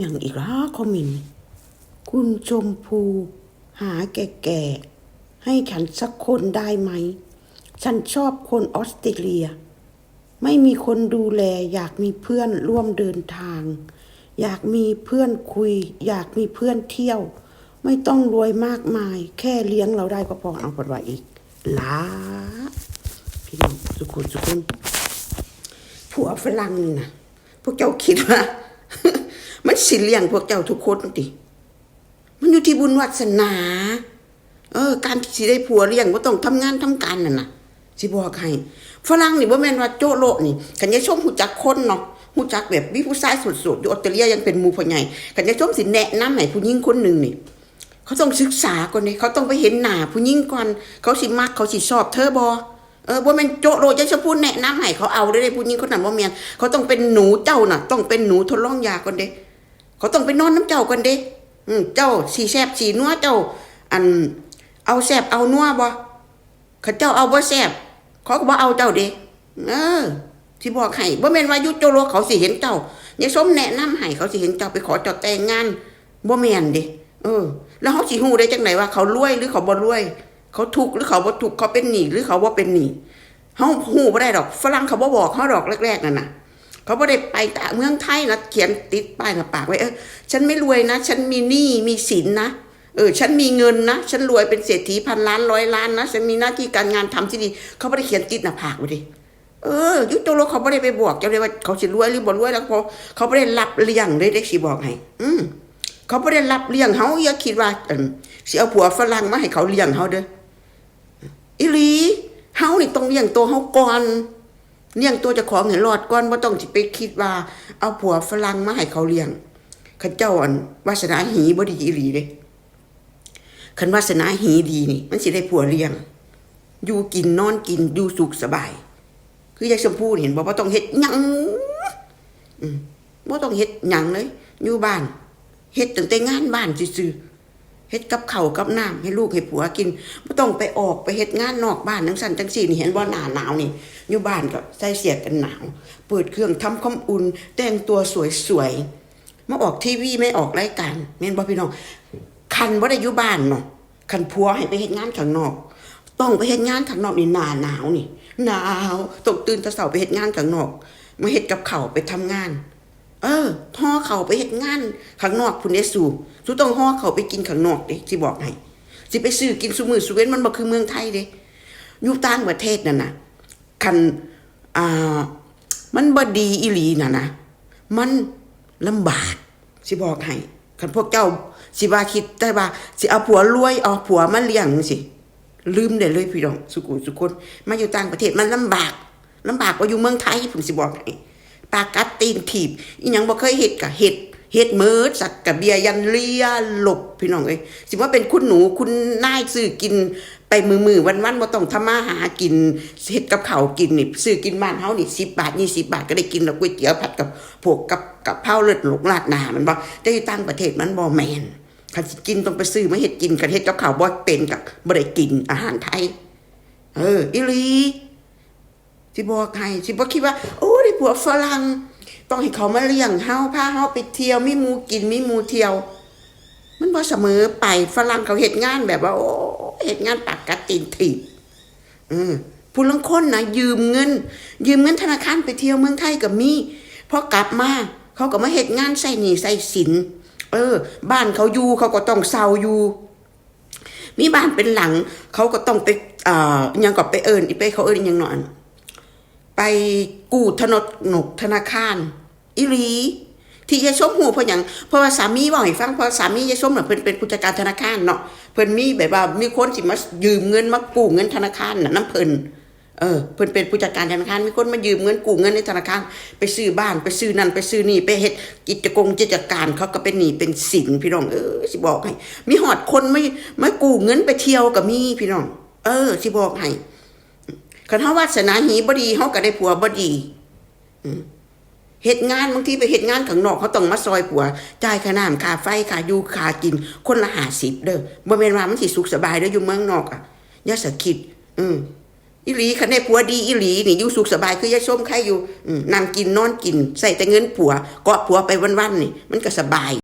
อย่างอีกละคอมมินคุณชมพู หาแก่ๆ ให้ฉันสักคนได้ไหม ฉันชอบคนออสเตรเลีย ไม่มีคนดูแล อยากมีเพื่อนร่วมเดินทาง อยากมีเพื่อนคุย อยากมีเพื่อนเที่ยว ไม่ต้องรวยมากมาย แค่เลี้ยงเราได้ก็พอเอาปดว่าอีกลาพี่น้องสุขุนสุขุนผัวฝรั่งนี่นะพวกเจ้าคิดว่า มันสิเลี้ยงพวกเจ้าทุกคนดิมันอยู่ที่บุญวาสนา เออ การที่สิได้ผัวเลี้ยงบ่ต้องทำงานทำการน่ะนะสิบอกให้ฝรั่งนี่บ่แม่นว่าโจโลนี่คันยายชมฮู้จักคนเนาะฮู้จักแบบมีผู้ชายสุดๆอยู่ออสเตรเลียยังเป็นมูพ่อใหญ่คันยายชมสิแนะนำให้ผู้หญิงคนหนึ่งนี่เขาต้องศึกษาก่อนนี่เขาต้องไปเห็นหน้าผู้หญิงก่อนเขาสิมักเขาสิชอบเธอบ่เออบ่แม่นโจโรจะชมพูดแนะนำให้เขาเอาได้ผู้หญิงคนนั้นบ่แม่นเขาต้องเป็นหนูเจ้าน่ะ ต้องเป็นหนูทดลองยาก่อนเด้ เขาต้องไปนอนน้ำเจ้าก่อนเด้เจ้าสีแซบสีนัวเจ้า อัน เอาแซบเอานัวบ่เขาเจ้าเอาบ่แซบเขาก็บ่เอาเจ้าเด้เออที่บอกให้บ่แม่นว่ายุโจโรเขาสิเห็นเจ้าเนี่ยสมแนะนำให้เขาสิเห็นเจ้าไปขอเจ้าแต่งงานบ่แม่นเด้เออ แล้วเขาสิฮู้ได้จังไดว่าเขารวยหรือเขาบ่รวย เขาทุกหรือเขาบ่ทุกเขาเป็นหนี้หรือเขาบ่เป็นหนี้เฮาฮู้บ่ได้ดอก ฝรั่งเขาบ่บอกเฮาดอกแรกๆนั่นน่ะ เขาไม่ได้ไปตะเมืองไทยนะเขียนติดป้ายหน้าปากไว้เออฉันไม่รวยนะ ฉันมีหนี้มีสินนะเออฉันมีเงินนะ ฉันรวยเป็นเศรษฐีพันล้านร้อยล้านนะฉันมีหน้าที่การงานทำที่ดี เขาไม่ได้เขียนติดหน้าผากไว้ดิเออยุคโตโลเขาไม่ได้ไปบอกเจ้าเลยว่าเขาสิรวยหรือบ่รวยแล้วเขาเขาไม่ได้รับเลี้ยงเลยได้สิบอกให้อืมเขาไม่ได้รับเลี้ยงเขาอย่าคิดว่าเสิเอาผัวฝรั่งมาให้เขาเลี้ยงเขาเด้ออีลีเฮานี่ต้องเลี้ยงตัวเฮาก่อน เลี้ยงตัวจะของเห็นรอดก่อนว่าต้องสิไปคิดว่า เอาผัวฝรั่งมาให้เขาเลี้ยงข้าเจ้าอันวาสนาหีบ่ดีอีหลีเด้คันวาสนาหีดีนี่ มันสิได้ผัวเลี้ยง อยู่กินนอนกินอยู่สุขสบาย คือยายชมพู่เห็นบอกว่าต้องเฮ็ดหยังบ่ต้องเฮ็ดหยังเลย อยู่บ้านเฮ็ดตั้งแต่งานบ้านซื่อ เฮ็ดกับเข้ากับน้ำให้ลูกให้ผัวกินบ่ต้องไปออกไปเฮ็ดงานนอกบ้านจังซั่นจังซี่นี่เห็นว่าหน้าหนาวนี่อยู่บ้านก็ใส่เสียกันหนาว เปิดเครื่องทำความอุ่น แต่งตัวสวยๆมาออกทีวีไม่ออกรายการแม่นบ่พี่น้องคันบ่ได้อยู่บ้านเนาะคันผัวให้ไปเฮ็ดงานข้างนอก ต้องไปเฮ็ดงานข้างนอกนี่หน้าหนาวนี่หนาวต้องตื่นแต่เช้าไปเฮ็ดงานข้างนอกมาเฮ็ดกับเข้าไปทำงาน เออห่อเขาไปเฮ็ดงานข้างนอกพุ่นเด้สู่สุต้องห่อเขาไปกินข้างนอกเด้สิบอกให้สิไปซื้อกินซุมือซุเว้นมันบ่คือเมืองไทยเด้อยู่ต่างประเทศนั่นน่ะคันอ่ามันบดีอีหลีน่ะนะมันลำบากสิบอกให้คันพวกเจ้าสิว่าคิดแต่ว่าสิเอาผัวรวยเอาผัวมาเลี้ยงสิลืมได้เลยพี่น้องสุกุสุคนมาอยู่ต่างประเทศมันลำบากลำบากกว่าอยู่เมืองไทยผมสิบอกให้ ปากัดตีนถีบอีหยังบ่เคยเฮ็ดกะเฮ็ดเฮ็ดมืดสักกะเบียยันเลียหลบพี่น้องเอ้ยสิว่าเป็นคุณหนูคุณนายซื้อกินไปมือมือวันวันบ่ต้องทำมาหากินเฮ็ดกับข้าวกินนี่ซื้อกินบ้านเฮานี่10บาท20บาทก็ได้กินแล้วก๋วยเตี๋ยวผัดกับพวกกับกับเผาเลือดหลกลาดหน้ามันบ่แต่อยู่ต่างประเทศมันบ่แม่นคันสิกินต้องไปซื้อมาเฮ็ดกินกันเฮ็ดกับข้าวบ่เป็นกับบ่ได้กินอาหารไทย เอออีหลีสิบอกให้สิบ่คิดว่าโอ้ ผัวฝรั่งต้องให้เขามาเลี้ยงเฮาพาเฮาไปเที่ยวมีมูกินมีมูเที่ยว มันบ่เสมอไปฝรั่งเขาเฮ็ดงานแบบว่า โอ้เฮ็ดงานปากกัดตีนถีบอืมผู้ลังคนนะยืมเงิน ยืมเงินธนาคารไปเที่ยวเมืองไทยก็มีพอกลับมาเขาก็มาเฮ็ดงานใส่หนี้ใส่สินเออ บ้านเขาอยู่เขาก็ต้องเซาอยู่ มีบ้านเป็นหลัง เขาก็ต้องไปอ่าอิหยังก็ไปเอิญอีไปเขาเอิญอิหยังหนอน ไป กู้ธนดหนกธนาคารอีหลีที่ยายชมหูเพราะหยังเพราะว่าสามีบอกให้ฟังเพราะสามียายชมน่ะเพิ่นเป็นผู้จัดการธนาคารเนาะเพิ่นมีแบบว่ามีคนสิมายืมเงินมากู้เงินธนาคารน่ะน้ำเพิ่นเออเพิ่นเป็นผู้จัดการธนาคารมีคนมายืมเงินกู้เงินในธนาคารไปซื้อบ้านไปซื้อนั่นไปซื้อนี่ไปเฮ็ดกิจกงกิจการเขาก็เป็นหนี้เป็นสินพี่น้องเออสิบอกให้มีหอดคนไม่มากู้เงินไปเที่ยวก็มีพี่น้อง เออสิบอกให้คันเฮาวาสนาหีบ่ดีเฮาก็ได้ผัวบ่ดี เห็ดงานบางทีไปเห็ดงานข้างนอกเขาต้องมาซอยผัวจ่ายค่าน้ำค่าไฟค่าอยู่ค่ากิน คนละหาสิบเด้อบ่แม่นว่ามันสิสุขสบายเด้ออยู่เมืองนอกอะย่าสะคิดอืมอีหลีคันได้ผัวดีอีหลีนี่อยู่สุขสบายคือยายส้มใครอยู่นั่งกินนอนกิน ใส่แต่เงินผัวเกาะผัวไปวันๆนี่ มันก็สบาย